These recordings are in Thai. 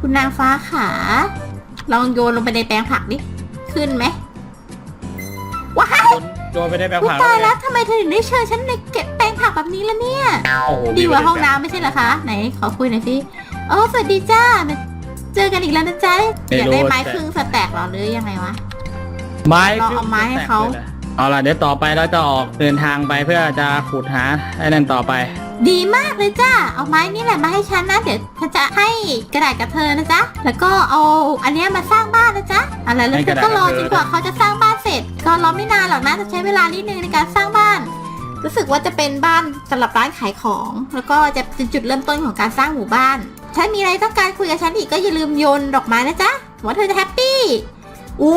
คุณนางฟ้าขาลองโยนลงไปในแปลงผักดิ ขึ้นไหมว้ายโดนไปได้แบงอุ๊ยผ่านตายเลแล้ยวทำไมเธอถึงได้เชิญฉันในเก็บแปลงผักแบบนี้ล่ะเนี่ย โอ้โหดีกว่าห้องน้ำไม่ใช่เหรอคะ ไหนขอคุยหน่อยสิโอ้สวัสดีจ้ามาเจอกันอีกแล้วนะจ๊ะอยากได้ไม้ครึ่งสแต็กเหรอหรือยังไงวะไม้เราเอาไม้ให้เขาเอาล่ะเดี๋ยวต่อไปเราจะออกเดินทางไปเพื่อจะขุดหาไอ้นั่นต่อไป ดีมากเลยจ้าเอาไม้นี่แหละมาให้ฉันนะ เดี๋ยวฉันจะให้กระดาษกับเธอนะจ๊ะ แล้วก็เอาอันเนี้ยมาสร้างบ้านนะจ๊ะอะไรแล้วให้เธกอระดาษก็รอกับจเธอนกว่าเขาจะสร้างบ้านเสร็จ ก็รอไม่นานหรอกนะจะใช้เวลานิดนึงในการสร้างบ้าน รู้สึกว่าจะเป็นบ้านสำหรับร้านขายของ แล้วก็จะเป็นจุดเริ่มต้นของการสร้างหมู่บ้าน ฉันมีอะไรต้องการคุยกับฉันอีกก็อย่าลืมโยนดอกไม้นะจ๊ะหวังว่าเธอจะแฮปปี้อู้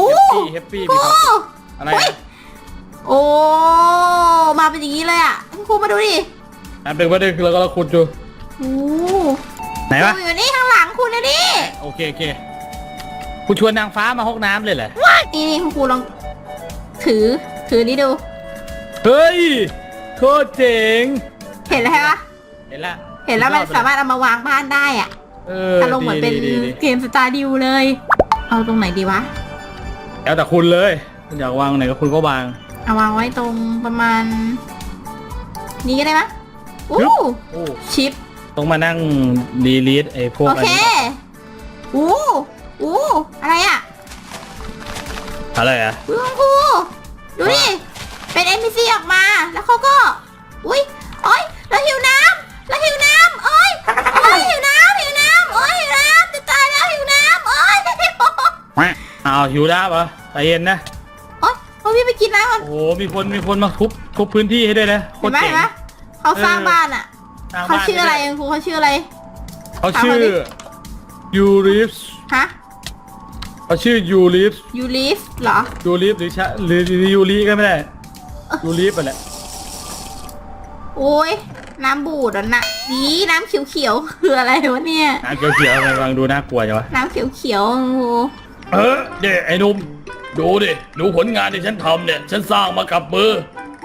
แฮปปี้แฮปปี้มีความสุขอะไรโอ้ยนะโอ้ มาเป็นอย่างนี้เลยอะคุณครูมาดูดิ อันเป็นว่าเดินคือเราก็เราขุดอยู่โอ้ไหนวะอยู่นี่ข้างหลังคุณนะดิโอเคโอเคคุณชวนนางฟ้ามาห้องน้ำเลยเหรอนี่นี่คุณครูลองถือถือนี่ดู เฮ้ยโคตรเจ๋งเห็นแล้วใช่ปะเห็นละเห็นแล้วมันสามารถเอามาวางบ้านได้อะเอออารมณ์เหมือนเป็นดีดีดีเกมสตาร์ดิวเลย เอาตรงไหนดีวะแล้วแต่คุณเลยคุณอยากวางไหนก็คุณก็วาง เอาวางไว้ตรงประมาณ นี้ก็ได้ปะฮึ อู้บโอ้ชิป ต้องมานั่งดีลีทไอ้พวกโออันเค นี้อู้อู้อะไรอะอะไรอะอุ๊ยคุณครูดูดิ เป็น NPC ออกมา แล้วเขาก็ อุ้ยโอ้ยเราหิวน้ำเราหิวน้ำโอ้ยโอ้ยหิวน้ำหิวน้ำโอ้ยหิวน้ำจะตายแล้วหิวน้ำโอ้ยอ้าวหิวแล้วเหรอใจเย็นนะโอ้ยโอ้ยพี่ไปกินน้ำก่อนโอ้โหมีคนมีคนมาทุบทุบพื้นที่ให้ด้วยนะโคเห็ตนรไหมเจ๋เห็งนไหม เขาสร้างเออบ้านอะสงเขาบ้นชื่ออะไรด้คุณครูเขาชื่ออะไร เขาชื่อถามเขาดิยูริฟฮะเขาชื่อยูริฟยูลิฟเหรอ ยูริฟหรือชะหรือยูริก็ไม่ได้ยูริฟไปแหละโอ้ยน้ำบูดอะนะดีน้ำเขียวๆคืออะไรวะเนี่ย น้ำเขียวๆกำลังดูน่ากลัวจังวะน้ำเขียวๆคุณครูเออเด็ไอ้หนุ่มดูดิดูผลงานที่ฉันทำเนี่ย ฉันสร้างมากับมือ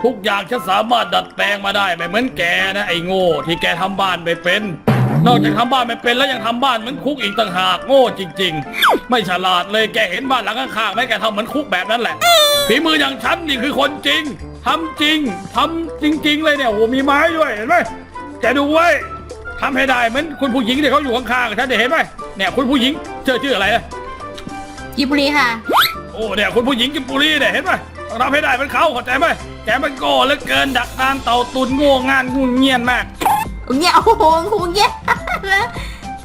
ทุกอย่างฉันสามารถดัดแปลงมาได้ไม่เหมือนแกนะไอ้โง่ที่แกทำบ้านไม่เป็น นอกจากทำบ้านไม่เป็นแล้วยังทำบ้านเหมือนคุกอีกต่างหากโง่จริง ๆ ไม่ฉลาดเลยแกเห็นบ้านหลังข้างๆไหมแกทำเหมือนคุกแบบนั้นแหละฝีมืออย่างฉันนี่คือคนจริงทำจริงทำจริง ๆ เลยเนี่ยโอ้โหมีไม้ด้วยเห็นไหมแกดูไว้ทำให้ได้เหมือนคุณผู้หญิงที่เขาอยู่ข้างๆฉันเนี่ยเห็นไหมเนี่ยคุณผู้หญิงเจอชื่ออะไรนะกิบุรีค่ะ โอ้เนี่ยคุณผู้หญิงกิมปุรีเนี่ยเห็นไหมต้องทำให้ได้เป็นเขาเข้าใจไหมแกมันโง่เหลือเกินดักดานเต่าตุนโง่งานงุนเงียนมากเนี่ยโอ้โหครูเงี้ย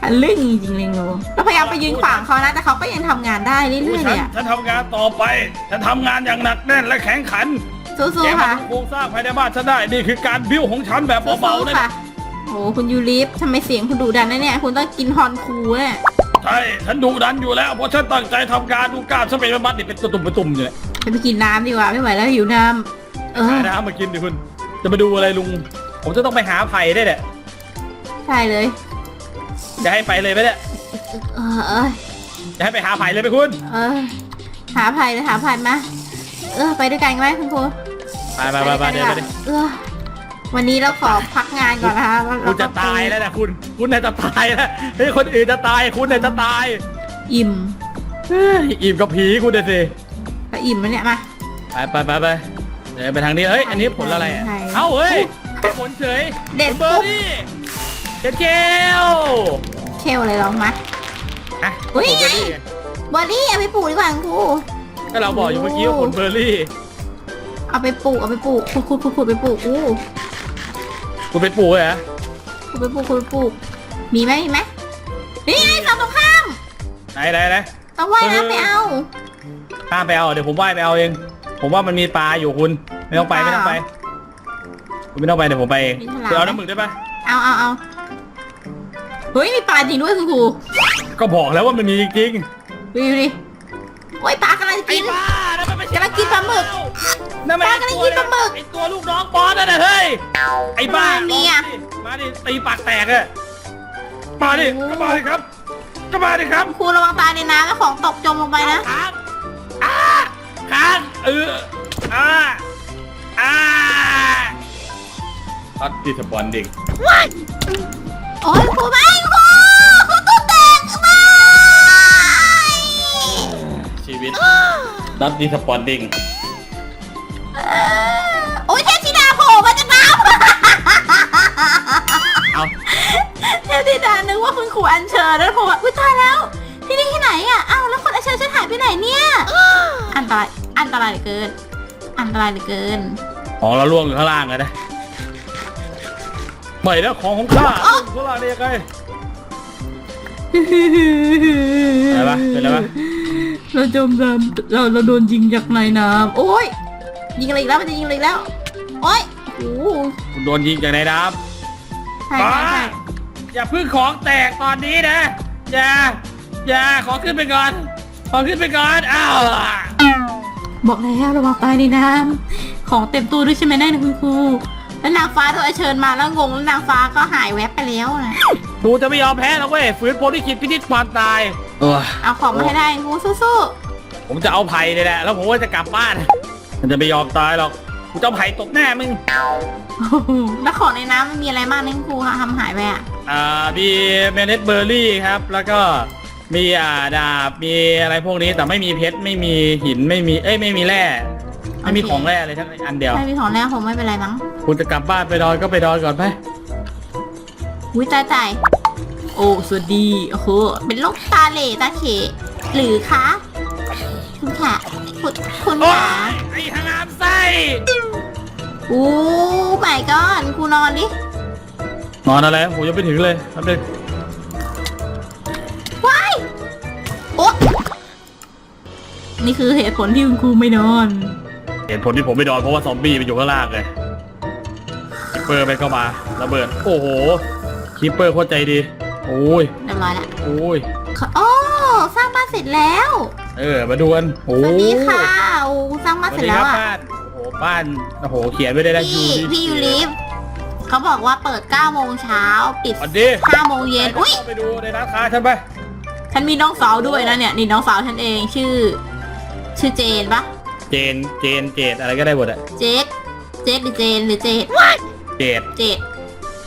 ทะลึ่งจริงๆเลยงูเราพยายามไปยืนขวางเขานะแต่เขาก็ยังทำงานได้เรื่อยๆฉัเลนยอะฉันทำงานต่อไปฉันทำงานอย่างหนักแน่นและแข็งขันสู้แกๆมาค่ะดูโครงสร้างภายในบ้านฉันได้นี่คือการบิ้วของฉันแบบเบาๆสู้นะๆค่ะโอ้คุณยูริฟทำไมเสียงคุณดุดันนะเนี่ย คุณต้องกินฮอนคูเนี่ย ใช่ฉันดูดันอยู่แล้ว เพราะฉันตั้งใจทำงานดูกล้ามฉันเป็นมัดนี่เป็นตุ่มๆเป็นตุ่มอยู่เนี่ยจะไปกินน้ำดีกว่าไม่ไหวแล้วหิวน้ำเออหาน้ำมากินดิคุณ จะมาดูอะไรลุง ผมจะต้องไปหาไผ่ได้เนี่ยใช่เลย จะให้ไปเลยไหมเนี่ยเออเออจะให้ไปหาไผ่เลยไหมคุณ เออ หาภัยเลยหาภัยมา เออ ไปด้วยกันไหมคุณครูไปไปไปไปเดี๋ยวไปดิเออ วันนี้เราขอพักงานก่อนนะคะแล้วคุเราณจะตายแล้วนะคุณ คุณน่าจะตายแล้วเฮ้ยคนอื่นจะตาย คุณน่าจะตายอิ่มเฮ้ยอิ่มกับผีคุณเด้สิก็อิ่มแล้วเนี่ยมา ไปไปไปไปเดี๋ยวไปทางนี้เฮ้ยอันนี้ผลอะไรอะใช่เอ้าเฮ้ยผลเฉยเด็ด ผลเบอปุ๊บร์รี่เจ๊เจลเคลอะไรลองมา อะอุ๊ยผลเบอร์รี่เบอร์รี่เอาไปปลูกดีกว่าคุณครูก็เราบอกอยู่เมื่อกี้ว่าผลเบอร์รี่เอาไปปลูกเอาไปปลูกขุดขุดขุดขุดไปปลูกอู้ คุณไปปลูกเลยเหรอขุดไปปลูกขุดไปปลูกมีไหมมีไหมนี่ไงฝั่งตรงข้ามไหนไหนไหนต้องว่ายน้ำไปเอาข้ามไปเอาเดี๋ยวผมว่ายไปเอาเอง ผมว่ามันมีปลาอยู่คุณ ไม่ต้องไปไม่ต้องไป คุณไม่ต้องไปเดี๋ยวผมไปเองมีฉลามคุณเอาน้ำหมึกได้ปะเอาเอาเอาเฮ้ยมีปลาจริงด้วยคุณครูก็บอกแล้วว่ามันมีจริงดูดิดูดิ โอ้ยปลากำลังจะไอ้กิน บ้านั่นมันไม่ใช่กำลังกินปลาหมึกนั่นมันปลากำลังกินปลาหมึกไอ้ตัวลูกน้องบอสนั่นน่ะเฮ้ย ไอ้บ้าทำไมเนี่ย มาดิ ตีปากแตกอะมาดิก็มาดิครับก็มาดิครับ ครูระวังตายในน้ำแล้วของตกจมลงไปนะค้างอ้าค้างเอออ่าอ่าพัดดิสปอนดิงโอ้ยครูไม่ครู นัดดีสปอนดิ้งโอ้ยเทพธิดาโผล่มาจากน้ำเอาเทพธิดานึกว่าคุณครูอัญเชิญแล้วโผล่มาอุ้ยตายแล้ว ที่นี่ที่ไหนอะอ้าวแล้วคนอัญเชิญฉันหายไปไหนเนี่ยอันตรายอันตรายเหลือเกิน อันตรายเหลือเกินของเราล่วงอยู่ข้างล่างเลยนะไม่นะของของข้าอ๋อข้างล่างได้ยังไงอะไรปะเป็นอะไรปะ เราจมน้ำเราเราโดนยิงจากในน้ำโอ้ยยิงอะไรอีกแล้วมันจะยิงอะไรอีกแล้ว โอ้ยโอ้โหโดนยิงจากในน้ใช่ำใช่ใช่อย่าเพึ่งของแตกตอนนี้นะ อย่า อย่าขอขึ้นไปก่อน ขอขึ้นไปก่อน อ้าวบอกแล้วระวังตายในน้ำของเต็มตู้ด้วยใช่ไหมแน่นะคุณครูแล้วนางฟ้าตัวอัญเชิญมาแล้วงงแล้วนางฟ้าก็หายแวบไปแล้วนะ หนูจะไม่ยอมแพ้หรอกเว้ยฝืนโพลิคิดพิชิตความตายเออเอาของมาให้ได้คุณครูสู้ผมจะเอาไผ่เลยแหละแล้วผมก็จะกลับบ้าน มันจะไม่ยอมตายหรอกกูจะเอาไผ่ตกหน้ามึงๆ แล้วของในน้ำมันมีอะไรบ้างนะคุณครูทำหายไปอะอ่ามีเมเนตเบอร์รี่ครับ แล้วก็มีอ่าดาบมีอะไรพวกนี้แต่ไม่มีเพชรไม่มีหินไม่มีเอ้ยไม่มีแร่ไม่มีของแร่เลยทั้งอันเดียว ไม่มีของแล้วผมไม่เป็นไรมั้ง คุณจะกลับบ้านไปนอนก็ไปนอนก่อนไป อุ้ยตายตายโอ้สวัสดีโอ้โหเป็นโรคตาเหล่ตาเขหรือคะคุณค่ะคุณคุณโอ้ค่ะยไอ้หางามไส้โอ้ไม่ก้อนครูนอนดินอนอะไรผมยังไม่ถึงเลยครับเด็กว้ายโอ้นี่คือเหตุผลที่คุณครูไม่นอน เหตุผลที่ผมไม่นอนเพราะว่าซอมบี้มันอยู่ข้างล่างไงคิปเปอร์ไปเข้ามาระเบิด โอ้โห คิปเปอร์โคตรใจดี โอ้ย เรียบร้อยละโอ้ยขอโอ้สร้างบ้านเสร็จแล้วเออ มาดูกันโอ้สวัสดีค่ะโอ้สร้างสบ้าวันสเสร็จดีแล้ควรับอะบ้านโอ้โหบ้านโอ้โห เขียนไว้ได้นะพี่พี่ยูริฟเขาบอกว่าเปิด9โมงเช้าปิดสวัสดี5โมงเย็นอุ้ยเข้าไปดูในร้านค้าฉันไปฉันมีน้องสาวด้วยนะเนี่ยนี่น้องสาวฉันเองชื่อ ชื่อเจนปะเจนเจนเจดอะไรก็ได้หมดอะเจดเจดหรือเจนหรือเจดเจดเจด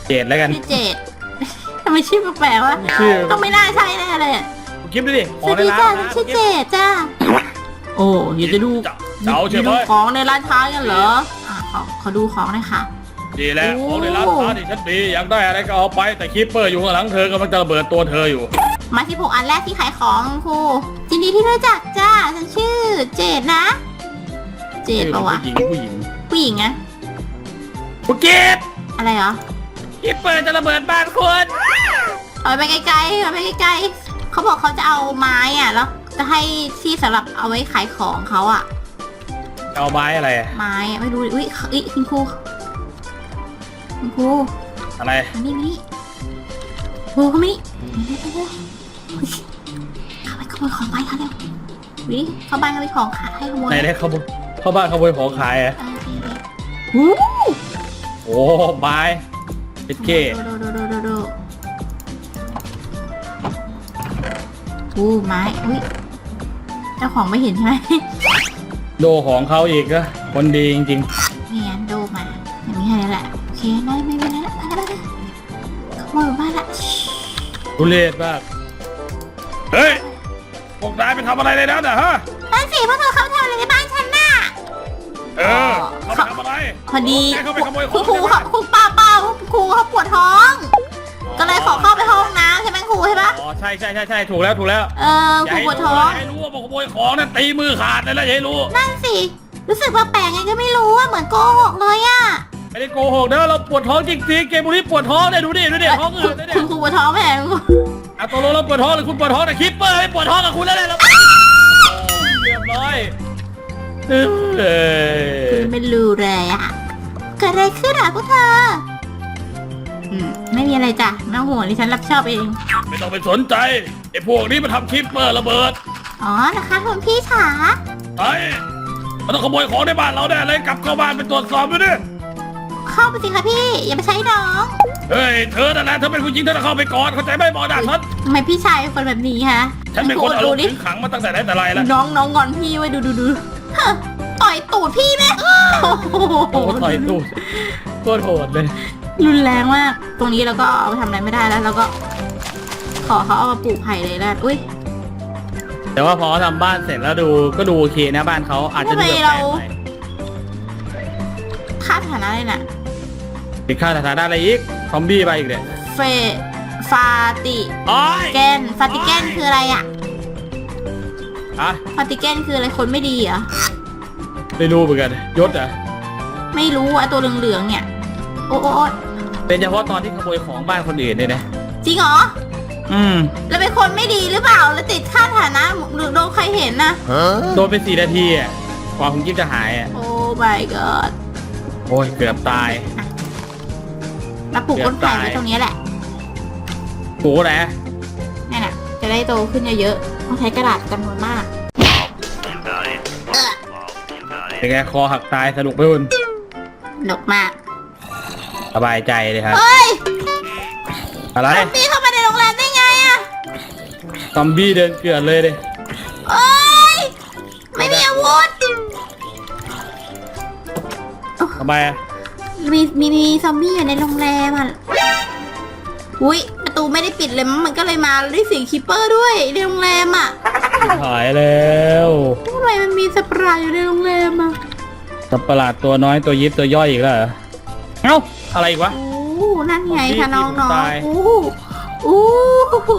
เจดแล้วกันชื่อเจดทำ ไมชื่อแปลกๆวะชื่อต้องไม่น่าใช่แน่เลยอะคุณคิดดูดิสของวัสในดีร้านจ้าค้าฉันชื่อเจดจ้าโอ้อยากจะดูจะจะเอาใช่ไหมดูของในร้านค้ากันเหรออะขอขอดูของหน่อยค่ะ ดีแล้วโอ้ของในร้านค้าดิฉันดีอยากได้อะไรก็เอาไปแต่คิปเปอร์อยู่ข้างหลังเธอกำลังจะระเบิดตัวเธออยู่ มาที่ผูกอันแรกที่ขายของครูยินดีที่รู้จักจ้าฉันชื่อ เจดนะ เจดปะวะผู้หญิงผู้หญิงผู้หญิงอะคุณกิฟอะไรเหรอคิปเปอร์จะระเบิดบ้านคุณ ถอยไปไกลๆถอยไปไกลๆเขาบอกเขาจะเอาไม้อะแล้วจะให้ที่สำหรับเอาไว้ขายของเขาอะเอาไม้อะไรอะไม้อะไม่รู้ดิอุ้ยอุ้ยคุณครูคุณครูอะไร มานี่มานี่ครูเขามานี่เข้าไปขโมยของไปเขาเร็ววิเข้าบ้านเขาไปของขายให้ขโมยไหนได้ขโมยเข้าบ้านขโมยของขายอะเออโอเคโอ้โอ้ไม้เป็ดเก้ ดูดูดูดู อู้ไม้อุ้ยเจ้าของไม่เห็นใช่ไหมโดของเขาอีกอะคนดีจริงนี่ไงโดมาอย่างนี้ให้แล้วแหละโอเคไม่ไม่เป็นไรแล้วไปแล้วไปแล้วขโมยบ้านละชิๆทุเรศมากเฮ้ยพวกนายไปทำอะไรเลยนะน่ะฮะนั่นสิพวกเธอเข้าไปทำอะไรในบ้านฉันน่ะ เออเขาไปทำอะไรพอดีแกเขาไปขโมยขคุองณครูใช่ไหมเขาคุณป้าป้าคุณครูเขาปวดท้อง ก็เลยขอเข้าไป ห้องน้ำใช่ไหมครูใช่ปะอ๋อใช่ใช่ใช่ใช่ถูกแล้วถูกแล้วเอออย่าครูให้ปวดรู้ท้องอย่าให้รู้ว่าขโมยของนั่นตีมือขาดเลยนะอย่าให้รู้ นั่นสิ รู้สึกว่าแปลกไงก็ไม่รู้อะเหมือนโกหกเลยอะไม่ได้โกหกนะเราปวดท้องจริงๆเกมบุรีปวดท้องเนี่ยดูดิดูดิท้องคุอืณดเลยเนี่คุยณครูปวดท้องไหมคุณครูอะตัวเราปวดท้องหรือคุณปวดท้องแต่คิปเปอร์ไม่ปวดท้องกับคุณแล้วเลยเราเรียบร้อยเออคุณไม่รู้เลยอะเกิดอะไรขึ้นอะพวกเธอ อืมไม่มีอะไรจ้ะไม่ต้องห่วงดิฉันรับชอบเอง ไม่ต้องไปสนใจไอ้พวกนี้มันทำคิปเปอร์ระเบิดอ๋อนะคะคุณพี่ขาไอ้มันต้องขโมยของในบ้านเราแน่เลยกลับเข้าบ้านไปตรวจสอบด้วยดิเข้าไปสิคะพี่ อย่าไปใช้น้องเฮ้ยเธอนั่นแหละเธอเป็นผู้หญิงเธอต้องเข้าไปก่อนเข้าใจไหมบอกด่าฉันทำไมพี่ชายเป็นคนแบบนี้ฮะฉันเป็นคนอารดูมณ์ดิถึงขังมาตั้งแต่ไหนแต่ไรแล้วน้องน้องงอนพี่ไว้ดูดูดูฮะต่อยตูดพี่ไหมโอ้โหโอ้โหต่อยตูดโคตรโหดเลย รุนแรงมาก ตรงนี้เราก็เอาไปทำอะไรไม่ได้แล้วแล้วก็ ขอเขาเอามาปลูกไผ่เลยแล้วอุ้ย แต่ว่าพอเขาทำบ้านเสร็จแล้วดูก็ดูโอเคนะบ้านเขาอาจจะดูแบบแปลกหน่อยค่าฐานะเลยน่ะติดค่าสถานะอะไรอีกซอมบี้ไปอีกเนี่ยเฟฟาติโอ้ยแกนฟาติแกนคืออะไรอะอะฟาติแกนคืออะไรคนไม่ดีเหรอไม่รู้เหมือนกันยศเหรอะไม่รู้ไอตัวเหลืองๆเนี่ย โอ้โอ้โอ้เป็นเฉพาะตอนที่ขโมยของบ้านคนอื่นเนี่ยนะ จริงเหรออืมแล้วเป็นคนไม่ดีหรือเปล่าแล้วติดค่าฐานะหรือโดนใครเห็นนะ โดนไปสี่นาทีอะกว่าคุณกิฟจะหายอะ โอ้ my god โอ้ยเกือบตายแล้วปลูกต้นไผ่ไว้ตรงนี้แหละโอ้แหละนี่นน่ะ จะได้โตขึ้นเยอะๆต้องใช้กระดาษจำนวนมาก เป็นไงคอหักตายสนุกไหมคุณหนกมาก สบายใจเลยครับ เฮ้ยอะไร ปีเข้ามาในโรงแรมได้ไงอะซอมบี้เดินเกลือนเลยเลยเอ้ย ไม่มีอาวุธ ทำไมอะมีมีมีซอมบี้อยู่ในโรงแรมอะ อุ้ยประตูไม่ได้ปิดเลยมั้งมันก็เลยมาแล้วได้เสียงคิปเปอร์ด้วยในโรงแรมอะหายแล้วทำไมมันมีสปรายอยู่ในโรงแรมอะ สัตว์ประหลาดตัวน้อยตัวยิบตัวย่อยอีกแล้วเหรอ เอ้าอะไรอีกวะโอ้นั่นไงซอมบี้คะน้องที่ๆตายโอ้โอ้โห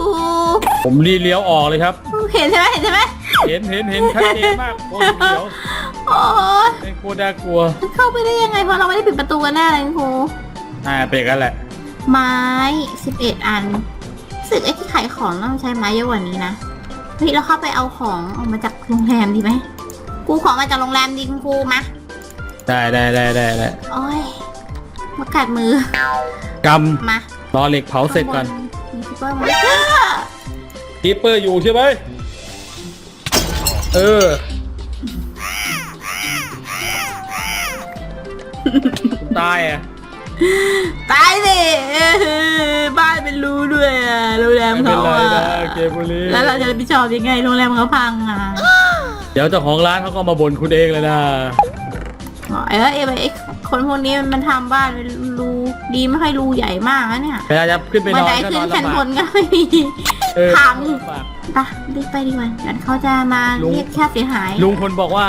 ผมรีเลี้ยวออกเลยครับ เห็นใช่ไหมเห็นใช่ไหมเห็นเห็นเห็นชัดเจนมากโคตรเขียวโอ้ยเป็นโคตรน่ากลัวมันเข้าไปได้ยังไงเพราะเราไม่ได้ปิดประตูกันแน่เลยคุณครูอ่าเป็นกันแหละ ไม้สิบเอ็ดอันรู้สึกไอ้ที่ขายของต้องใช้ไม้เยอะกว่านี้นะเฮ้ยเราเข้าไปเอาของออกมาจากโรงแรมดีไหมกูของมาจากโรงแรมดีคุณครูมาได้ได้ได้ได้ได้โอ้ย มากัดมือ กมาำรอเหล็กเผาเสร็จก่อนมีซูเปอร์มาคีเปอร์อยู่ใช่ไหมเออคุณตายอะตายสิบ้านเป็นรูด้วยอะโรงแรมไม่เป็นเขาไรอะนะเกมบุรีแล้วเราจะรับผิดชอบยังไงโรงแรมเขาพังอะ เดี๋ยวเจ้าของร้านเขาก็มาบ่นคุณเองเลยนะ อ๋อเออเอไอ้คนพวกนี้มันทำบ้านเป็นรูดีไม่ค่อยรูใหญ่มากนะเนี่ยเวลาจะขึ้นไปนบันอนไดก็ขึ้นอนนชั้นลำบบากนก็ไม่มี เออพัง ลำบากไปรีบไปดีกว่าเดี๋ยวเขาจะมาลุงเรียกค่าเสียหาย ลุงคนบอกว่า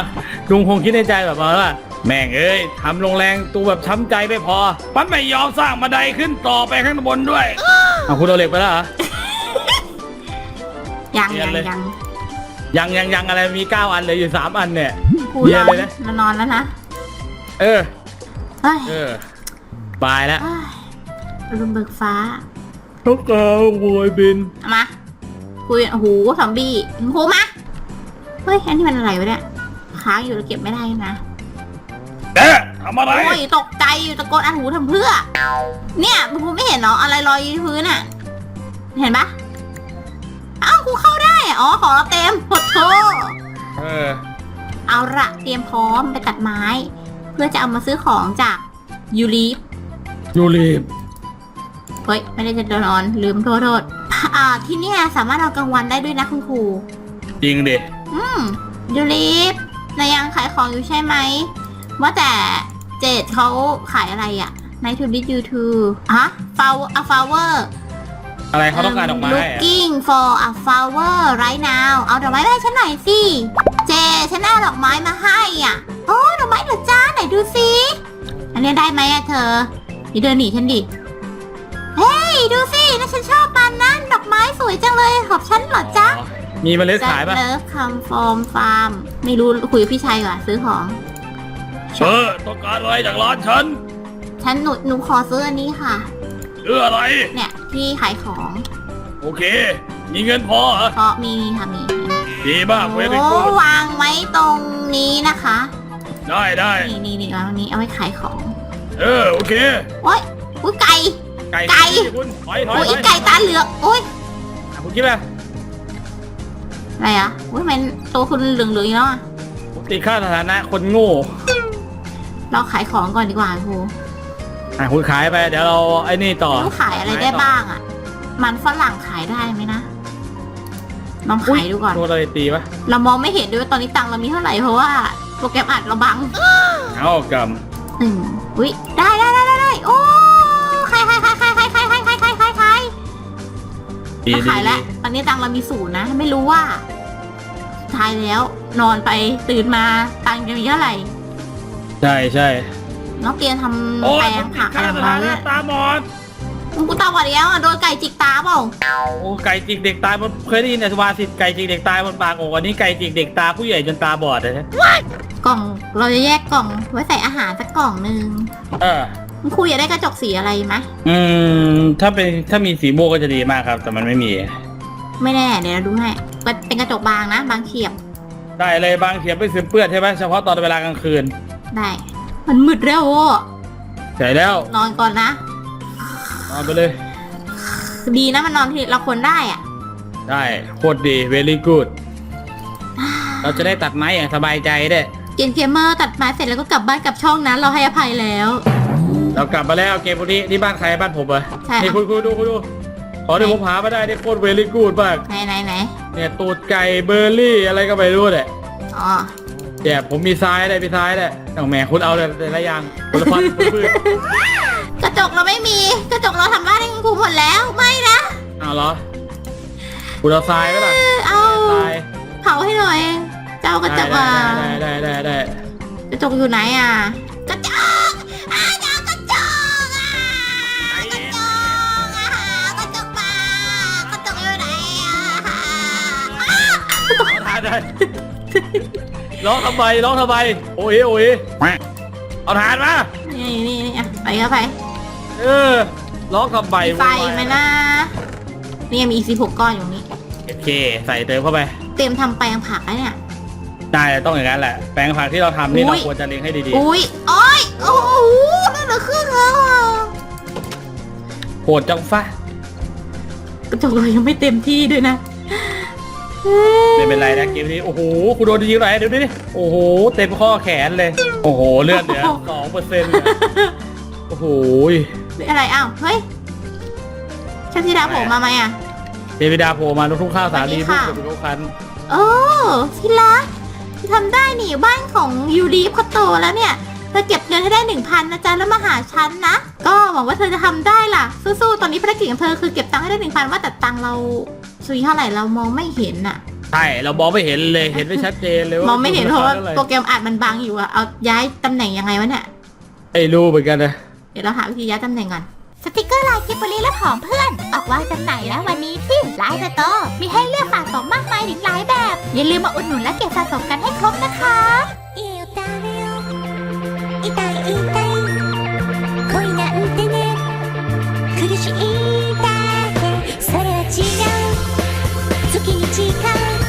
ลุงคงคิดในใจแบบว่า แม่งเอ้ยทำโรงแรงตูแบบช้ำใจไม่พอ มันไม่ยอมสร้างบันไดขึ้นต่อไปข้างบนด้วยเอาคุณเอาเหล็กไปแล้วเหรอ ยังเรียยันงเลย ยังยังยังยังอะไรมีเก้าอันเหลยอยู่สามอันเนี่ยครูเรียนนอนเลยนะ มานอนแล้วนะ เออเฮ้ยเออบายแล้วเฮ้ยรุนเบิกฟ้า ทุกเกาโวยบิน เอามาคุยโอ้โหซอมบี้ครูมาเฮ้ยอันนี้มันอะไรวะเนี่ยค้างอยู่แล้วเก็บไม่ได้นะแกทำอะไร โอ้ยตกใจอยู่ตะโกนอันหูทำเพื่อ เนี่ยครูไม่เห็นเนาะอะไรลอยอยู่ที่พื้นอะเห็นปะเอ้าครูเข้าได้อะอ๋อของเราเต็มหดโถเออ เอาละเตรียมพร้อมไปตัดไม้เพื่อจะเอามาซื้อของจากยูรีฟยูรีบเฮ้ย ไม่ได้จะนอน ลืมโทษโทษอ่าที่เนี่ยสามารถเอากลางวันได้ด้วยนะคุณครู จริงดิอืมยูรีฟนายยังขายของอยู่ใช่ไหม ว่าแต่เจดเขาขายอะไรอะในทูบิ you too ฮะ flower a flower อะไรเขาต้องการดอกไม้อะ looking for a flower right now เอาดอกไม้มาให้ฉันหน่อยสิเจ ฉันเอาดอกไม้มาให้อะ โอ้ดอกไม้เหรอจ้าไหนดูสิอันนี้ได้ไหมอะเธอนี่เดินหนีฉันดิ เฮ้ยดูสินะฉันชอบมันนะดอกไม้สวยจังเลยขอบฉันเหรอจ๊ะอ๋อมีเมล็ดขายป่ะเลิฟคัมฟอร์มฟาร์มไม่รู้คุยกับพี่ชายก่อนซื้อของเออต้องการอะไรจากร้านฉัน ฉันหนูหนูขอซื้ออันนี้ค่ะเอออะไร เนี่ยที่ขายของ โอเค มีเงินพอเหรอเพราะมีค่ะมี ดีมากเว้ยโอ้เป็นกูดวางไว้ตรงนี้นะคะ ได้ได้นี่นี่นี่วางตรงนี้เอาไว้ขายของเออโอเค โอ้ยอุ้ยไก่ ไก่ไก่ที่คุณถอยถอยอุ้ยถอีอยไก่ตาเหลือกอุ้ยอะคุณคิดว่าอะไรอะอุ้ยมันตัวคุณเหลืองๆอยู่แล้วอะติดค่าสถานะคนโง่เราขายของก่อนดีกว่าครูอะคุณขายไปเดี๋ยวเราไอ้นี่ต่อไม่รู้ขายอะไรได้บ้างอะ มันฝรั่งขายได้ไหมนะ ลองขายดูก่อน ตัวอะไรตีปะเรามองไม่เห็นด้วยว่าตอนนี้ตังค์เรามีเท่าไหร่เพราะว่าโปรแกรมอัดเราบังเอากหนึ่งอุ้ยได้ได้ได้ได้ได้โอ้ขายขายขายขายขายขายขายขายขายขายขายำดีจะดีขายแล้วตอนนี้ตังค์เรามีศูนย์นะ ไม่รู้ว่าสุดท้ายแล้วนอนไปตื่นมาตังค์จะมีเท่าไหร่ใช่ใช่น้องเกียร์ทำโอ้แปลยงผักอะไรสมาถานะเนี่ยตาบอด กูตาบอดแล้วอะโดนไก่จิกตาเปล่าโอ้ไก่จิกเด็กตายบนเคยได้ยินแต่วาสิทธิ์ไก่จิกเด็กตายบนปากโอ่งอันนี้ไก่จิกเด็กตาผู้ใหญ่จนตาบอดเลยนะกล่องเราจะแยกกล่องไว้ใส่อาหารสักกล่องหนึ่งเออคุณครูอยากได้กระจกสีอะไรไหมอืม ถ้าเป็นถ้ามีสีม่วงก็จะดีมากครับ แต่มันไม่มี ไม่แน่เดี๋ยวเราดูให้เป็นกระจกบางนะบางเขียบ ได้เลยบางเขียนไปซึมเปื้อนใช่ไหมเฉพาะตอนเวลากลางคืน ได้ มันมืดแล้วโว้ใช่แล้ว นอนก่อนนะ นอนไปเลย ดีนะมันนอนที่เราควรได้อะได้โคตรดี very good เราจะได้ตัดไม้อย่างสบายใจได้วยเกมเกมเมอร์ตัดไม้เสร็จแล้วก็กลับบ้านกลับช่องนั้น เราให้อภัยแล้ว เรากลับมาแล้วเกมพวกนี้นี่บ้านใครบ้านผมเหรอใช่นี่คุณคุณดูคุณดูขอที่ผมหามาได้ได้โคตร very good มากไหนไหนไหนเนี่ยตูดไก่เบอร์รี่อะไรก็ไม่รู้เนี่ยอ๋อเนี่ยผมมีซ้ายได้มีซ้ายได้ต้องแหมคุณเอาเลยแต่ละอย่างคนละพันคนละพืช กระจกเราไม่มี กระจกเราทำบ้านให้คุณครูหมดแล้วไม่นะเอาเหรอคุณเอาทรายไหมล่ะเอาทรายเผาให้หน่อยเจ้ากระจได้กอะได้ได้ได้ได้กระจกอยู่ไหนอะกระจกอะเจ้ากระจกอะกระจกอะกระจกมากระจกอยู่ไหนอะเอาทานได้ร้องทำไมร้องทำไมโอ้ยโอ้ยเอาทานมานี่นี่นี่อะไปเข้าไป เออร้องทำไมมีไฟไหมนะนี่มีอีกสิบหกก้อนอยู่ตรงนี้โอเค ใส่เติมเข้าไป เตรียมทำแปลงผักแล้วเนี่ย ได้ต้องอย่างนั้นแหละ แปลงผักที่เราทำนี่อุ๊เราย ควรจะเลี้ยงให้ดีอุ้ยโอ้ยโอ้โหนั่นเหลือครึ่งแล้วอะๆโหดจังฟะกระจกเรายังไม่เต็มที่ด้วยนะไม่เป็นไรนะเกมนี้ โอ้โหคุณโดนยิงไหนเดี๋ยวดิโอ้โห เต็มข้อแขนเลย โอ้โห เลือดเหลือสองเปอร์เซ็นต์โอ้โห หรืออะไรอ้าวเฮ้ยชาติดาโผล่มาไหมอะ เทวิดาโผล่มาลูกทุ่งข้าวสาลีสวัพูดสดีค่ะกับลูกคันโอ้ที่รักทำได้นี่บ้านของยูรีฟเขาโตแล้วเนี่ย เธอเก็บเงินให้ได้หนึ่งพันนะจ๊ะแล้วมาหาฉันนะ ก็หวังว่าเธอจะทำได้ล่ะ สู้ๆ ตอนนี้ภารกิจของเธอคือเก็บตังค์ให้ได้หนึ่งพันว่าแต่ตังค์เราซุยเท่าไหร่เรามองไม่เห็นน่ะใช่เรามองไม่เห็นเลยเห็นไม่ชัดเจนเลยว่ามองไม่เห็นเพราะว่าท่ไหโปรแกรมอัดมันบังอยู่อะเอาย้ายตำแหน่งยังไงวะเนี่ยไม่รู้เหมือนกันนะเดี๋ยวเราหาวิธีย้ายตำแหน่งก่อน สติกเกอร์ลายกิบบลีและของเพื่อน ออกวางจำหน่ายแล้ววันนี้ที่ไลน์สโตร์มีให้เลือกสะสมมากมายถึงหลายแบบ อย่าลืมมาอุดหนุนและเก็บสะสมกันให้ครบนะคะ いいよダメよ痛い痛い恋なんてね苦しいだけそれは違う月に近